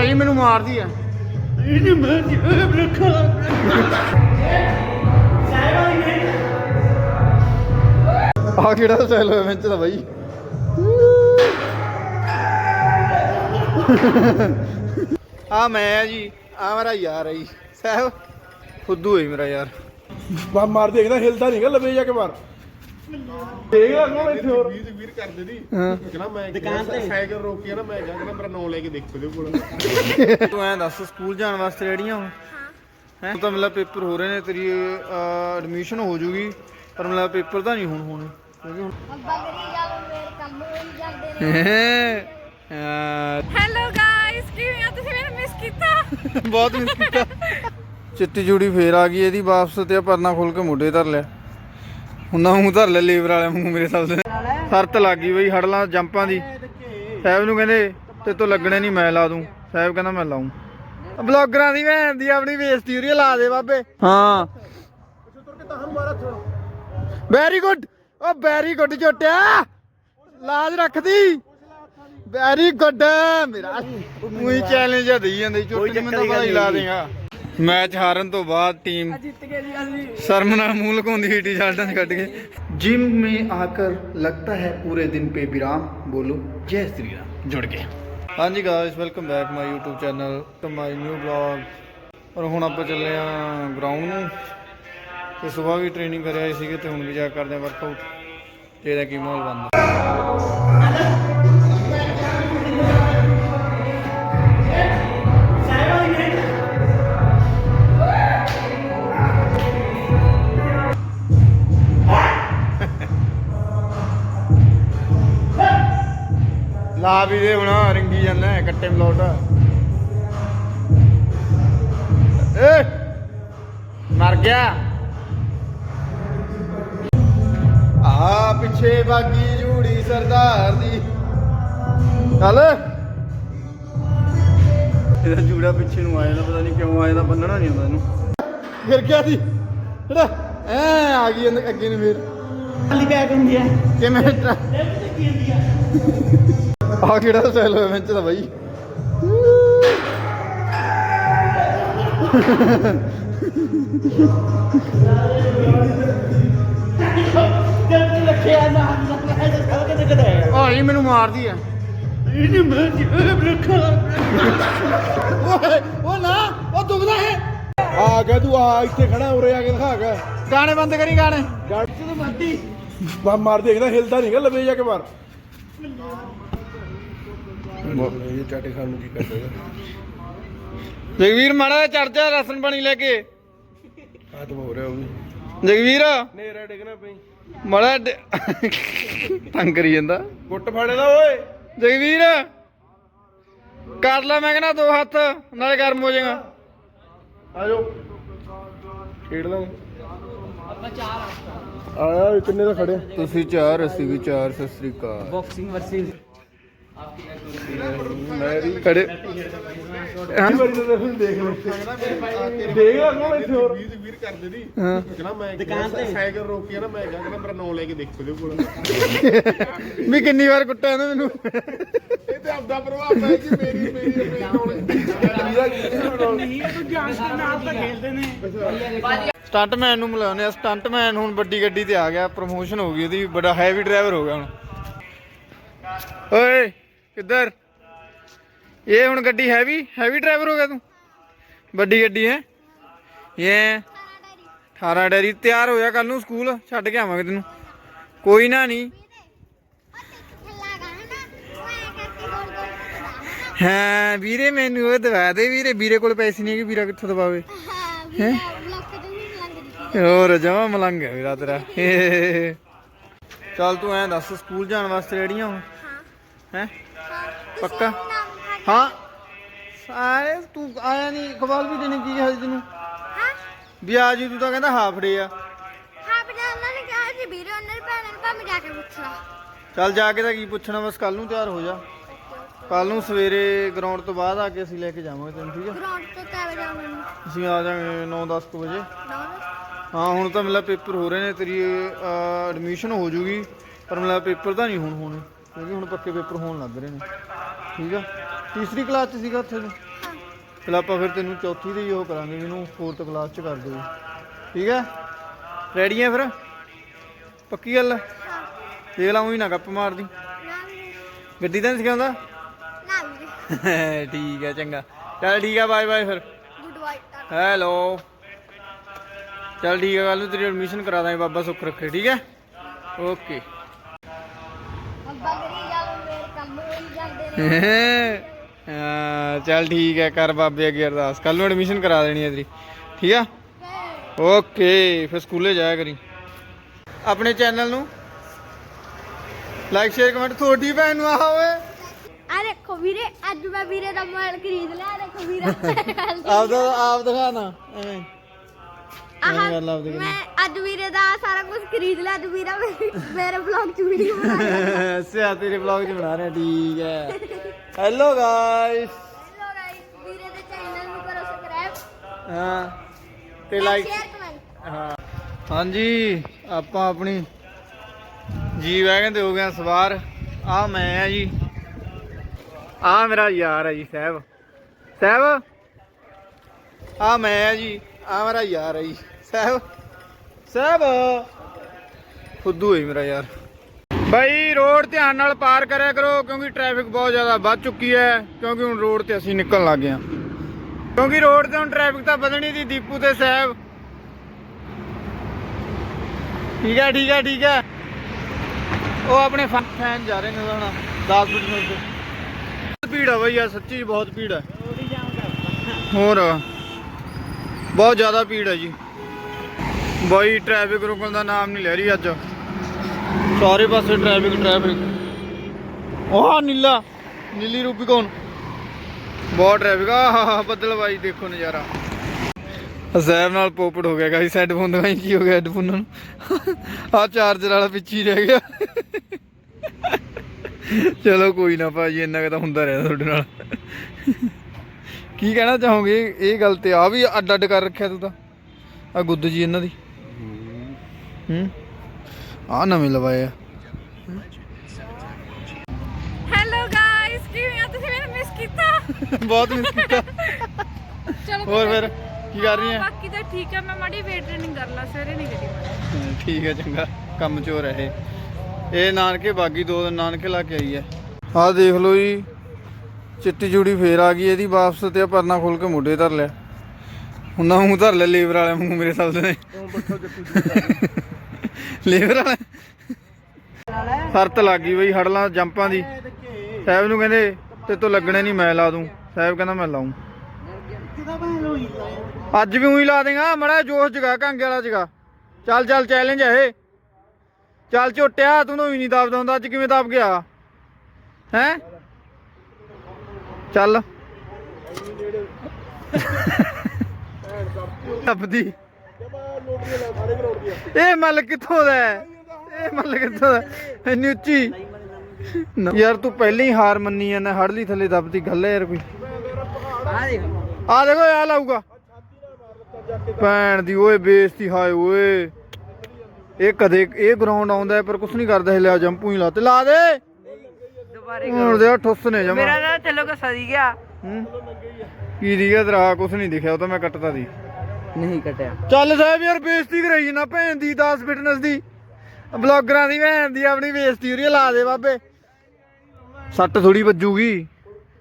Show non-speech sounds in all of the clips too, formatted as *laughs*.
ਭਾਈ ਮੈਨੂੰ ਮਾਰਦੀ ਆ ਇਹਨੇ ਮੈਂ ਜੇਬ ਰੱਖਾ? ਆ ਕਿਹੜਾ ਸਟਾਈਲ ਹੋਇਆ ਵਿੱਚ ਦਾ ਬਾਈ? ਆ ਮੈਂ ਆ ਜੀ ਆ ਮੇਰਾ ਯਾਰ ਹੈ ਜੀ। ਸਾਹਿਬ ਫੁੱਦੂ ਹੈ ਮੇਰਾ ਯਾਰ। ਬਾ ਮਾਰ ਦੇਖਦਾ ਹਿਲਦਾ ਨਹੀਂਗਾ ਲਵੇ ਜਾ ਕੇ ਮਾਰ। ਦੇਖ ਲਾ ਕੋ ਇੱਥੇ ਹੋਰ। ਵੀਰ ਵੀਰ ਕਰਦੇ ਦੀ ਹਾਂ। ਕਹਿੰਦਾ ਮੈਂ ਦੁਕਾਨ ਤੇ। ਸਾਈਕਲ ਰੋਕੀ ਆ ਨਾ ਮੈਂ ਕਿਹਾ ਕਹਿੰਦਾ ਮੇਰਾ ਨਾਂ ਲੈ ਕੇ ਦੇਖੋ ਦੇ ਕੋਲ। ਤੂੰ ਐਂ ਦੱਸ ਸਕੂਲ ਜਾਣ ਵਾਸਤੇ ਰੈਡੀਆਂ ਹੋ। ਹੈ? ਤਾਂ ਮਤਲਬ ਪੇਪਰ ਹੋ ਰਹੇ ਨੇ ਤੇਰੀ ਐਡਮਿਸ਼ਨ ਹੋ ਜੂਗੀ ਪਰ ਮਤਲਬ ਪੇਪਰ ਤਾਂ ਨਹੀਂ ਹੁਣ ਹੋਣੇ। ਕਿਉਂਕਿ ਹੁਣ ਅੱਬਾ ਕਰੀ ਜਾਓ ਮੇਰੇ ਕੰਮ ਹੋਈ ਜਾਂਦੇ ਨੇ। ਅਹ, ਹੈਲੋ ਗਾਇਸ ਕਿਵੇਂ ਆ? ਤੁਸੀਂ ਮੈਨੂੰ ਮਿਸ ਕੀਤਾ? *laughs* ਬਹੁਤ ਮਿਸ ਕੀਤਾ। ਚਿੱਟੀ ਜੂੜੀ ਫੇਰ ਆ ਗਈ ਇਹਦੀ ਵਾਪਸ ਤੇ ਪਰਨਾ ਖੋਲ ਕੇ ਮੋਢੇ ਧਰ ਲਿਆ। ਹੁੰਦਾ ਮੂੰਹ ਧਰ ਲਿਆ ਲੇਬਰ ਵਾਲਿਆਂ ਮੂੰਹ ਮੇਰੇ ਸਾਲ ਦੇ ਫਰਤ ਲੱਗ ਗਈ ਬਈ ਹੜਲਾਂ ਜੰਪਾਂ ਦੀ। ਸਾਹਿਬ ਨੂੰ ਕਹਿੰਦੇ ਤੇ ਤੋਂ ਲੱਗਣੇ ਨਹੀਂ, ਮੈਂ ਲਾ ਦੂੰ। ਸਾਹਿਬ ਕਹਿੰਦਾ, ਮੈਂ ਲਾਉਂ ਬਲੌਗਰਾਂ ਦੀ ਭੈਣ ਦੀ ਆਪਣੀ ਬੇਇੱਜ਼ਤੀ ਉਰੀ ਲਾ ਦੇ ਬਾਬੇ। ਹਾਂ। ਵੈਰੀ ਗੁੱਡ ਓ ਵੈਰੀ ਗੁੱਡ ਝੋਟਿਆ। ਲਾਜ ਰੱਖਦੀ। ਵੈਰੀ ਗੁੱਡ ਮੇਰਾ ਉਹੀ ਚੈਲੰਜ ਆ, ਦੇਈ ਜਾਂਦੇ। ਝੋਟੇ ਨੂੰ ਮੈਨੂੰ ਪਤਾ ਹੀ ਲਾ ਦੇਗਾ। ਮੈਚ ਹਾਰਨ ਤੋਂ ਬਾਅਦ ਟੀਮ ਜਿੱਤ ਗਏ ਜੀ ਅਸੀਂ शर्म ना मुंह लकोंदी टी शर्ट कट के जिम में आकर लगता है पूरे दिन पे विराम बोलो जय श्री राम जुड़ के हाँ जी guys welcome back my YouTube channel to my new vlog ਔਰ ਹੁਣ ਆਪਾਂ ਚੱਲੇ ਆ ਗਰਾਊਂਡ ਨੂੰ ਤੇ ਸਵੇਰ ਵੀ ਟ੍ਰੇਨਿੰਗ ਕਰਿਆ ਆਏ ਸੀਗੇ ਤੇ ਹੁਣ ਵੀ ਜਾ ਕੇ ਕਰਦੇ ਆ ਵਰਕਆਊਟ ਤੇ ਇਹਦਾ ਕੀ ਮਾਹੌਲ ਬਣਦਾ ਰਿੰਗੀ ਜਾਂਦਾ ਕੱਟੇ ਮਲੋਟ। ਏ! ਮਰ ਗਿਆ। ਆ ਪਿੱਛੇ ਬਾਗੀ ਜੂੜੀ ਸਰਦਾਰ ਦੀ। ਚੱਲ। ਇਹਦਾ ਜੂੜਾ ਪਿੱਛੇ ਨੂੰ ਆਇਆ ਨਾ ਪਤਾ ਨਹੀਂ ਕਿਉਂ ਆਇਆ ਦਾ ਬੰਨਣਾ ਨਹੀਂ ਆਉਂਦਾ ਇਹਨੂੰ। ਗਿਰ ਗਿਆ ਸੀ? ਜਿਹੜਾ ਐ ਆ ਗਈ ਅੱਗੇ ਨੂੰ ਫੇਰ। ਖਾਲੀ ਬੈਗ ਹੁੰਦੀ ਹੈ। ਕਿਵੇਂ? ਕੀ ਹੁੰਦੀ ਹੈ ਆ ਕਿਹੜਾ ਸਟਾਈਲ ਹੋਇਆ ਵਿੱਚ ਬਾਈ? ਤਾਂ ਹੈ ਭਾਈ ਮੈਨੂੰ ਮਾਰਦੀ ਆ। ਇਹਨੇ ਮੈਂ ਜੇਬ ਰੱਖਾ ਓਏ ਉਹ ਨਾ ਉਹ ਦੁਖਦਾ ਹੈ ਆ ਗਿਆ ਤੂੰ ਆ ਇੱਥੇ ਖੜਾ ਉਰੇ ਆ ਕੇ ਦਿਖਾ ਗਿਆ ਗਾਣੇ ਬੰਦ ਕਰੀ ਗਾਣੇ। ਜਦੋਂ ਮਰਦੀ ਬਾ ਮਾਰ ਦੇਖਦਾ ਹਿਲਦਾ ਨਹੀਂਗਾ ਲਵੇ ਜਾ ਕੇ ਮਾਰ। ਇਹ ਚਾਟੇ ਖਾਣ ਨੂੰ ਕੀ ਕਰਦਾ ਜਗਵੀਰ ਮਾੜਾ ਚੜ ਜਾ ਰਸਨ ਪਾਣੀ ਲੈ ਕੇ। ਆਤਮ ਹੋ ਰਿਹਾ ਉਹ ਵੀ ਜਗਵੀਰ। ਨੇਰਾ ਡਿੱਗਣਾ ਪਈ ਮਾੜਾ ਡ- ਤੰਗ ਕਰੀ ਜਾਂਦਾ। ਗੁੱਟ ਫੜ ਲੈ ਓਏ ਜਗਵੀਰ। ਕਰ ਲੈ ਮੈਂ ਕਹਿੰਦਾ ਦੋ ਹੱਥ ਨਾਲੇ ਗਰਮ ਹੋ ਜਾਏਗਾ। ਆ ਜਾਓ ਖੇਡ ਲਾਂਗੇ ਆਇਆ ਕਿੰਨੇ ਦਾ ਖੜਿਆ? ਤੁਸੀਂ ਚਾਰ ਅਸੀਂ ਵੀ ਚਾਰ ਸਤਿ ਸ੍ਰੀ ਅਕਾਲ। ਬਾਕਸਿੰਗ ਵਰਸਸ ਮੈਂ ਵੀ ਖੜੇ ਕਈ ਵਾਰੀ ਤਾਂ ਤੈਨੂੰ ਦੇਖ ਲੈ ਦੇਖ ਲਾ ਕੋ ਇੱਥੇ ਹੋਰ ਵੀਰ ਵੀਰ ਕਰਦੇ ਦੀ ਹਾਂ ਕਹਿੰਦਾ ਮੈਂ ਦੁਕਾਨ ਤੇ ਸਾਈਕਲ ਰੋਕੀ ਆ ਨਾ ਮੈਂ ਕਿਹਾ ਕਹਿੰਦਾ ਮੇਰਾ ਨਾਂ ਲੈ ਕੇ ਦੇਖੋ ਦੇ ਕੋਲ ਵੀ ਕਿੰਨੀ ਵਾਰ ਕੁੱਟਿਆ ਇਹਨੇ ਮੈਨੂੰ ਇਹ ਤੇ ਆਪਦਾ ਪ੍ਰਭਾਵ ਪੈ ਕਿ ਮੇਰੀ ਮੇਰੀ ਨੇ ਸਟੰਟਮੈਨ ਨੂੰ ਮਿਲਾਉਂਦੇ ਆ ਸਟੰਟਮੈਨ ਹੁਣ ਵੱਡੀ ਗੱਡੀ ਤੇ ਆ ਗਿਆ ਪ੍ਰਮੋਸ਼ਨ ਹੋ ਗਈ ਉਹਦੀ ਬੜਾ ਹੈਵੀ ਡਰਾਈਵਰ ਹੋ ਗਿਆ ਹੁਣ ਓਏ ਕਿੱਧਰ? ਇਹ ਹੁਣ ਗੱਡੀ ਹੈਵੀ ਹੈਵੀ ਡਰਾਈਵਰ ਹੋ ਗਿਆ ਤੂੰ? ਵੱਡੀ ਗੱਡੀ ਹੈ? ਇਹ 18 ਡੈਰੀ। ਤਿਆਰ ਹੋਇਆ ਕੱਲ ਨੂੰ ਸਕੂਲ, ਛੱਡ ਕੇ ਆਵਾਂਗੇ ਤੈਨੂੰ। ਕੋਈ ਨਾ ਨਹੀਂ ਥੱਲਾ ਹਾਂ, ਵੀਰੇ ਮੈਨੂੰ ਉਹ ਦਵਾ ਦੇ ਵੀਰੇ। ਵੀਰੇ ਕੋਲ ਪੈਸੇ ਨਹੀਂ ਹੈਗੇ, ਵੀਰਾ ਕਿੱਥੋਂ ਦਵਾਵੇ? ਹਾਂ? ਹੋਰ ਜਮਾ ਮਲੰਗ ਹੈ ਵੀਰਾ ਤੇਰਾ। ਚੱਲ ਤੂੰ ਐਂ ਦੱਸ, ਸਕੂਲ ਜਾਣ ਵਾਸਤੇ ਰੈਡੀਆਂ ਹੋ ਹੈ? ਪੱਕਾ? ਹਾਂ। ਸਾਰੇ ਤੂੰ ਆਇਆ ਨਹੀਂ ਕਬਾਲ ਵੀ ਦੇਣੇ ਕੀ ਹਾਲ ਤੈਨੂੰ? ਹਾਂ। ਵੀ ਆ ਜੀ ਤੂੰ ਤਾਂ ਕਹਿੰਦਾ ਹਾਫ ਡੇ ਆ। ਹਾਂ ਬਿਨਾ ਉਹਨਾਂ ਨੇ ਕਿਹਾ ਸੀ ਵੀਰੇ ਉਹਨਾਂ ਨੇ ਭੈਣਾਂ ਨੂੰ ਭਾਵੇਂ ਜਾ ਕੇ ਪੁੱਛਣਾ ਚੱਲ ਜਾ ਕੇ ਤਾਂ ਕੀ ਪੁੱਛਣਾ ਬਸ ਕੱਲ ਨੂੰ ਤਿਆਰ ਹੋ ਜਾ। ਕੱਲ ਨੂੰ ਸਵੇਰੇ ਗਰਾਊਂਡ ਤੋਂ ਬਾਅਦ ਆ ਕੇ ਅਸੀਂ ਲੈ ਕੇ ਜਾਵਾਂਗੇ ਤੈਨੂੰ ਠੀਕ ਆ? ਗਰਾਊਂਡ ਤੋਂ ਵਜੇ ਆਉਣਾ ਅਸੀਂ ਆ ਜਾਵਾਂਗੇ 9-10 ਵਜੇ। ਹਾਂ ਹੁਣ ਤਾਂ ਮਤਲਬ ਪੇਪਰ ਹੋ ਰਹੇ ਨੇ ਤੇਰੀ ਐਡਮਿਸ਼ਨ ਹੋ ਜੂਗੀ ਪਰ ਮਤਲਬ ਪੇਪਰ ਤਾਂ ਨਹੀਂ ਹੁਣ ਹੋਣੇ। ਕਿਉਂਕਿ ਹੁਣ ਪੱਕੇ ਪੇਪਰ ਹੋਣ ਲੱਗ ਰਹੇ ਨੇ। ਠੀਕ ਆ? ਤੀਸਰੀ ਕਲਾਸ ਚ ਸੀਗਾ ਉੱਥੇ ਤੂੰ? ਚਲ ਆਪਾਂ ਫਿਰ ਤੈਨੂੰ ਚੌਥੀ ਦੀ ਹੀ ਉਹ ਕਰਾਂਗੇ ਇਹਨੂੰ 4th ਕਲਾਸ ਚ ਕਰ ਦਿਓ ਠੀਕ ਹੈ ਰੈਡੀ ਹੈ ਫਿਰ? ਪੱਕੀ ਗੱਲ ਦੇਖ ਲਾ ਉਹੀ ਨਾ ਗੱਪ ਮਾਰਦੀ। ਗੱਡੀ ਤਾਂ ਨੀ ਸਿਖਾਉਂਦਾ? *laughs* ਠੀਕ ਹੈ ਚੰਗਾ। ਚੱਲ ਠੀਕ ਹੈ ਬਾਏ ਬਾਏ ਫਿਰ। ਗੁੱਡ ਹੈਲੋ ਚੱਲ ਠੀਕ ਹੈ ਕੱਲ ਨੂੰ ਤੇਰੀ ਐਡਮਿਸ਼ਨ ਕਰਾ ਦਾਂਗੇ ਬਾਬਾ ਸੁੱਖ ਰੱਖੇ ਠੀਕ ਹੈ ਓਕੇ ਚੱਲ ਠੀਕ ਹੈ ਕਰ ਬਾਬੇ ਅੱਗੇ ਅਰਦਾਸ। ਕੱਲ ਨੂੰ ਐਡਮਿਸ਼ਨ ਕਰਾ ਦੇਣੀ ਹੈ ਤੇਰੀ। ਠੀਕ ਆ? ਓਕੇ ਫਿਰ ਸਕੂਲੇ ਜਾਇਆ ਕਰੀ। ਆਪਣੇ ਚੈਨਲ ਨੂੰ ਲਾਈਕ ਸ਼ੇਅਰ ਕਮੈਂਟ ਤੁਹਾਡੀ ਭੈਣ ਨੂੰ ਆਹ ਓਏ। ਆ ਦੇਖੋ ਵੀਰੇ ਅੱਜ ਮੈਂ ਵੀਰੇ ਦਾ ਮੋਬਾਈਲ ਖਰੀਦ ਲਿਆ ਦੇਖੋ ਵੀਰੇ *laughs* ਆਪ ਦਾ ਆਪ ਦਿਖਾਣਾ ਐਵੇਂ। ਆਹ ਐਵੇਂ ਗੱਲ ਆਪਦੀ ਮੈਂ ਅੱਜ ਵੀਰੇ ਦਾ ਸਾਰਾ ਕੁਝ ਖਰੀਦ ਲਿਆ ਅੱਜ ਵੀਰਾ ਮੇਰੇ- ਮੇਰੇ ਵਲੌਗ ਚ ਵੀਡੀਓ ਬਣਾਇਆ ਸਿਆ ਤੇਰੇ ਵਲੌਗ ਚ ਬਣਾ ਰਿਹਾ ਠੀਕ ਹੈ। ਹੈਲੋ ਗਾਇਸ ਹੈਲੋ ਗਾਇਸ ਵੀਰੇ ਦੇ ਚੈਨਲ ਨੂੰ ਕਰੋ ਸਬਸਕ੍ਰਾਈਬ ਹਾਂ ਤੇ ਲਾਈਕ ਸ਼ੇਅਰ ਕਮੈਂਟ ਹਾਂ। ਹਾਂਜੀ ਆਪਾਂ ਆਪਣੀ ਜੀ ਵੈਗਨ ਤੇ ਹੋ ਗਏ ਹਾਂ ਸਵਾਰ। ਆ ਮੈਂ ਆ ਜੀ। ਆ ਮੇਰਾ ਯਾਰ ਹੈ ਜੀ ਸਾਹਿਬ। ਸਾਹਿਬ? ਆ ਮੈਂ ਆ ਜੀ। ਆ ਮੇਰਾ ਯਾਰ ਹੈ ਜੀ ਸਾਹਿਬ। ਸਾਹਿਬ। ਫੁੱਦੂ ਹੋਈ ਮੇਰਾ ਯਾਰ। ਬਾਈ ਰੋਡ ਧਿਆਨ ਨਾਲ ਪਾਰ ਕਰਿਆ ਕਰੋ ਕਿਉਂਕਿ ਟ੍ਰੈਫਿਕ ਬਹੁਤ ਜ਼ਿਆਦਾ ਵੱਧ ਚੁੱਕੀ ਹੈ ਕਿਉਂਕਿ ਹੁਣ ਰੋਡ ਤੇ ਅਸੀਂ ਨਿਕਲਣ ਲੱਗ ਗਏ ਹਾਂ। ਕਿਉਂਕਿ ਰੋਡ ਤੇ ਹੁਣ ਟ੍ਰੈਫਿਕ ਤਾਂ ਵਧਣੀ ਦੀ ਦੀਪੂ ਤੇ ਸਾਹਿਬ। ਠੀਕ ਹੈ ਠੀਕ ਹੈ ਠੀਕ ਹੈ। ਉਹ ਆਪਣੇ ਫੈਨ ਜਾ ਰਹੇ ਨੇ ਹੁਣ 10 ਮਿੰਟ ਮਿੰਟ। ਭੀੜ ਆ ਬਈ ਯਾਰ ਸੱਚੀ ਬਹੁਤ ਭੀੜ ਹੈ। ਹੋਰ। ਬਹੁਤ ਜ਼ਿਆਦਾ ਭੀੜ ਹੈ ਜੀ। ਬਾਈ ਟ੍ਰੈਫਿਕ ਰੁਕਣ ਦਾ ਨਾਮ ਨਹੀਂ ਲੈ ਰਹੀ ਅੱਜ। ਸਾਰੇ ਪਾਸੇ ਟ੍ਰੈਫਿਕ ਟ੍ਰੈਫਿਕ ਉਹ ਨੀਲਾ। ਨੀਲੀ ਰੂਬੀਕੌਨ ਬਹੁਤ ਟ੍ਰੈਫਿਕ ਆ ਬੱਦਲ ਬਾਈ, ਦੇਖੋ ਨਜ਼ਾਰਾ। ਜ਼ੈਬ ਨਾਲ ਪੋਪਟ ਹੋ ਗਿਆ ਗਾਈਸ ਹੈਡਫੋਨ ਦਾ ਕੀ ਹੋ ਗਿਆ ਹੈਡਫੋਨ ਨੂੰ? ਆ ਚਾਰਜਰ ਵਾਲਾ ਪਿੱਛੇ ਹੀ ਰਹਿ ਗਿਆ। ਚਲੋ ਕੋਈ ਨਾ ਭਾਜੀ, ਇੰਨਾ ਕੁ ਤਾਂ ਹੁੰਦਾ ਰਹਿੰਦਾ ਤੁਹਾਡੇ ਨਾਲ। ਕੀ ਕਹਿਣਾ ਚਾਹੋਗੇ? ਇਹ ਗੱਲ ਤੇ ਆ ਵੀ ਅੱਡ ਅੱਡ ਕਰ ਰੱਖਿਆ ਤੂੰ ਤਾਂ। ਆ ਗੁੱਦ ਜੀ ਇਹਨਾਂ ਦੀ। ਹੂੰ। ਆ ਨਵੇਂ ਲਵਾਏ ਆ। ਹੈਲੋ ਗਾਇਸ ਕਿਵੇਂ ਆ? ਤੁਸੀਂ ਮੈਨੂੰ ਮਿਸ ਕੀਤਾ? *laughs* ਬਹੁਤ ਮਿਸ ਕੀਤਾ। ਚਲੋ ਹੋਰ ਫਿਰ ਕੀ ਕਰ ਰਹੀ ਹੈ ਬਾਕੀ ਤਾਂ ਠੀਕ ਹੈ ਮੈਂ ਮਾੜੀ ਵੇਟ ਟ੍ਰੇਨਿੰਗ ਕਰ ਲਾ ਸਵੇਰੇ ਨਹੀਂ ਕਰੀ ਠੀਕ ਹੈ ਚੰਗਾ। ਕੰਮ ਚੋਰ ਹੈ ਇਹ। ਇਹ ਨਾਨਕੇ ਬਾਗੀ ਦੋ ਦਿਨ ਨਾਨਕੇ ਲਾ ਕੇ ਆਈ ਹੈ ਆਹ ਦੇਖ ਲਓ ਜੀ। ਚਿੱਟੀ ਜੂੜੀ ਫੇਰ ਆ ਗਈ ਇਹਦੀ ਵਾਪਸ ਤੇ ਪਰਨਾ ਖੋਲ ਕੇ ਮੋਢੇ ਧਰ ਲਿਆ। ਹੁਣ ਨਾ ਮੂੰਹ ਧਰ ਲੈ ਲੇਬਰ ਵਾਲੇ ਮੂੰਹ ਮੇਰੇ ਸਾਲ ਦੇ। ਨੇ ਲੇਬਰ ਵਾਲੇ। ਸ਼ਰਤ ਲੱਗ ਗਈ ਬਈ ਹੜਲਾਂ, ਜੰਪਾਂ ਦੀ। ਸਾਹਿਬ ਨੂੰ ਕਹਿੰਦੇ ਤੇ ਤੋਂ ਲੱਗਣੇ ਨਹੀਂ, ਮੈਂ ਲਾ ਦੂੰ। ਸਾਹਿਬ ਕਹਿੰਦਾ, ਮੈਂ ਲਾਉਂ ਅੱਜ ਵੀ ਉਹੀ ਲਾ ਦੇਗਾ, ਮੜਾ ਜੋਸ਼ ਜਗਾ, ਕਾਂਗੇ ਵਾਲਾ ਜਗਾ। ਚੱਲ ਚੱਲ ਚੈਲੰਜ ਹੈ ਇਹ। ਚੱਲ ਝੋਟਿਆ, ਤੂੰ ਤਾਂ ਹੀ ਨਹੀਂ ਦਬਦਾ ਹੁੰਦਾ, ਅੱਜ ਕਿਵੇਂ ਦਬ ਗਿਆ? ਹੈ? ਚੱਲ। ਦਬਦੀ ਇਹ ਮੱਲ ਕਿੱਥੋਂ ਦਾ ਹੈ? ਇਹ ਮੱਲ ਕਿੱਥੋਂ ਦਾ ਹੈ? ਇੰਨੀ ਉੱਚੀ। ਨਾ- ਯਾਰ ਤੂੰ ਪਹਿਲਾਂ ਹੀ ਹਾਰ ਮੰਨੀ ਜਾਂਦਾ, ਹੜਲੀ ਥੱਲੇ ਦੱਬਦੀ, ਗੱਲ ਹੈ ਯਾਰ ਕੋਈ। ਆ ਦੇਖੋ ਆ ਲਾਊਗਾ। ਭੈਣ ਦੀ, ਓਏ ਬੇਇੱਜ਼ਤੀ, ਹਾਏ ਓਏ। ਇਹ ਕਦੇ, ਇਹ ਗਰਾਊਂਡ ਆਉਂਦਾ ਹੈ, ਪਰ ਕੁਛ ਨਹੀਂ ਕਰਦਾ, ਇਹ ਜੰਪੂ ਹੀ ਲਾ ਤੇ ਲਾ ਦੇ। ਦੁਬਾਰੇ ਹੁਣ ਦੇ ਠੁੱਸ ਨੇ ਜਮਾ। ਮੇਰਾ ਤਾਂ ਚੱਲੋਗਾ ਸਦੀ ਗਿਆ ਹੂੰ? ਕੀ ਦੀਗਾ ਤੇਰਾ? ਕੁਛ ਨਹੀਂ ਦਿਖਿਆ ਉਹ ਤਾਂ ਮੈਂ ਕੱਟਦਾ ਦੀ ਨਹੀਂ ਕਟਿਆ। ਚੱਲ ਸਾਹਿਬ ਯਾਰ ਬੇਇੱਜ਼ਤੀ ਕਰਾਈ ਨਾ ਭੈਣ ਦੀ 10 ਫਿਟਨੈਸ ਦੀ। ਬਲੌਗਰਾਂ ਦੀ ਭੈਣ ਦੀ ਆਪਣੀ ਬੇਇੱਜ਼ਤੀ ਉਰੀ ਲਾ ਦੇ ਬਾਬੇ। ਸੱਟ ਥੋੜੀ ਵੱਜੂਗੀ।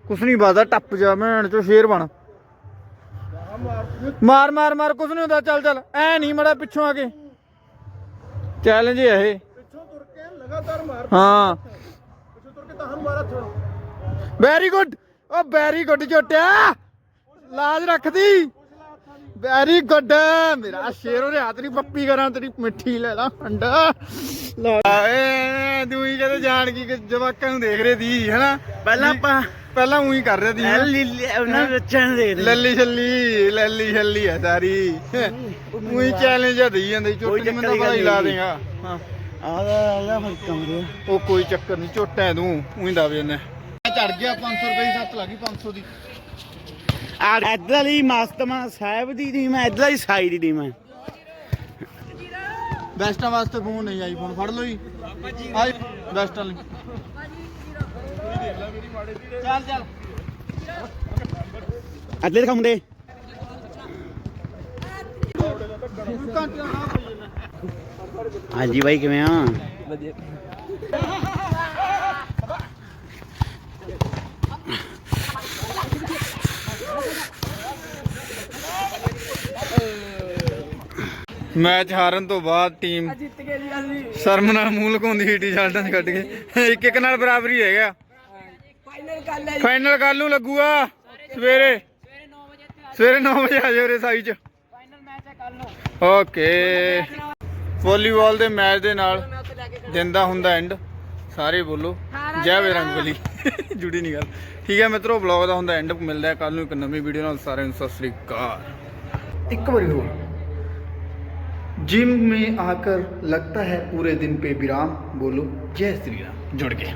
ਕੁਛ ਨਹੀਂ ਬਾਦਾ ਟੱਪ ਜਾ ਭੈਣ ਚੋ ਸ਼ੇਰ ਬਣ। ਮਾਰ ਮਾਰ ਮਾਰ ਕੁਛ ਨਹੀਂ ਹੁੰਦਾ ਚੱਲ ਚੱਲ। ਐ ਨਹੀਂ ਮੜਾ ਪਿੱਛੋਂ ਆ ਕੇ। ਚੈਲੰਜ ਹੈ ਇਹ। ਪਿੱਛੋਂ ਤੁਰ ਕੇ ਲਗਾਤਾਰ ਮਾਰ। ਹਾਂ ਪਿੱਛੋਂ ਤੁਰ ਕੇ ਤਾਂ ਹਮ ਮਾਰਾ ਥੋੜਾ ਵੈਰੀ ਗੁੱਡ ਓ ਵੈਰੀ ਗੁੱਡ ਝੋਟਿਆ। ਲਾਜ ਰੱਖਦੀ। ਵੈਰੀ ਗੁੱਡ ਮੇਰਾ ਸ਼ੇਰ ਹੱਥ ਨਹੀਂ ਪੱਪੀ ਕਰਾਂ ਤੇਰੀ ਮਿੱਠੀ ਲੈ ਲਾ ਅੰਡਾ ਏ ਦੂਈ ਕਹਿੰਦੇ ਜਾਣ ਕੀ ਜਵਾਕਾਂ ਨੂੰ ਦੇਖ ਰਹੇ ਦੀ ਹੈਨਾ? ਪਹਿਲਾਂ ਆਪਾਂ ਪਹਿਲਾਂ ਉਹੀ ਕਰ ਰਹੇ ਦੀ ਉਹਨਾਂ ਬੱਚਿਆਂ ਦੇ ਲੱਲੀ ਛੱਲੀ ਲੱਲੀ ਛੱਲੀ ਆ ਸਾਰੀ। ਉਹੀ ਚੈਲੰਜ ਆ ਦੇਈ ਜਾਂਦੇ ਝੋਟੇ ਮੈਨੂੰ ਤਾਂ ਹੀ ਲਾ ਦੇਗਾ। ਹਾਂ। ਆਦਾ ਆਦਾ ਫ਼ਰਕ ਕਮਰੇ। ਉਹ ਕੋਈ ਚੱਕਰ ਨਹੀਂ ਝੋਟਾ ਤੂੰ ਉਹੀ ਦਬ ਜਾਂਦਾ ਚੜ ਗਿਆ 500 ਰੁਪਏ ਦੀ ਸੱਤ ਲੱਗੀ 500 ਦੀ। ਆ ਇਧਰ ਵਾਲੀ ਮਾਸਟਮਾ ਸਾਹਿਬ ਦੀ ਟੀਮ ਹੈ ਇਧਰ ਵਾਲੀ ਸਾਈ ਦੀ ਟੀਮ ਹੈ। ਬੈਸਟਾਂ ਵਾਸਤੇ ਫੋਨ ਨਹੀਂ ਆਈਫੋਨ ਫੜ ਲਓ ਜੀ ਆਈ ਬੈਸਟਾਂ ਲਈ ਚੱਲ ਚੱਲ। ਅਗਲੇ ਦਿਖਾ ਮੁੰਡੇ ਹਾਂਜੀ ਬਾਈ ਕਿਵੇਂ ਆ? ਮੈਚ ਹਾਰਨ ਤੋਂ ਬਾਅਦ ਟੀਮ ਜਿੱਤ ਗਏ ਜੀ ਅਸੀਂ। ਸ਼ਰਮ ਨਾਲ ਮੂੰਹ ਲੁਕਾਉਂਦੀ ਸੀ ਟੀ-ਸ਼ਰਟਾਂ 'ਚ ਕੱਢ ਕੇ। ਇੱਕ ਇੱਕ ਨਾਲ ਬਰਾਬਰੀ ਹੈਗਾ। ਫਾਈਨਲ ਗੱਲ ਹੈ ਫਾਈਨਲ ਕੱਲ ਨੂੰ ਲੱਗੂਗਾ। ਸਵੇਰੇ। ਸਵੇਰੇ 9 ਵਜੇ ਆ ਜਾਓ ਰੇ ਸਾਈ 'ਚ। ਫਾਈਨਲ ਮੈਚ ਹੈ ਕੱਲ ਨੂੰ। ਓਕੇ ਵਾਲੀਬਾਲ ਦੇ ਮੈਚ ਦੇ ਨਾਲ ਦਿਨ ਦਾ ਹੁੰਦਾ ਐਂਡ ਸਾਰੇ ਬੋਲੋ ਜੈ ਬੇਰੰਗ ਬਲੀ *laughs* ਜੁੜੀ ਨਹੀਂ ਗੱਲ ਠੀਕ ਹੈ ਮਿੱਤਰੋ ਵਲੌਗ ਦਾ ਹੁੰਦਾ ਐਂਡ ਮਿਲਦਾ ਕੱਲ ਨੂੰ ਇੱਕ ਨਵੀਂ ਵੀਡੀਓ ਨਾਲ ਸਾਰਿਆਂ ਨੂੰ ਸਤਿ ਸ੍ਰੀ ਅਕਾਲ ਇੱਕ ਵਾਰੀ ਹੋਰ जिम में आकर लगता है पूरे दिन पे विराम बोलो जय श्री राम जुड़ गए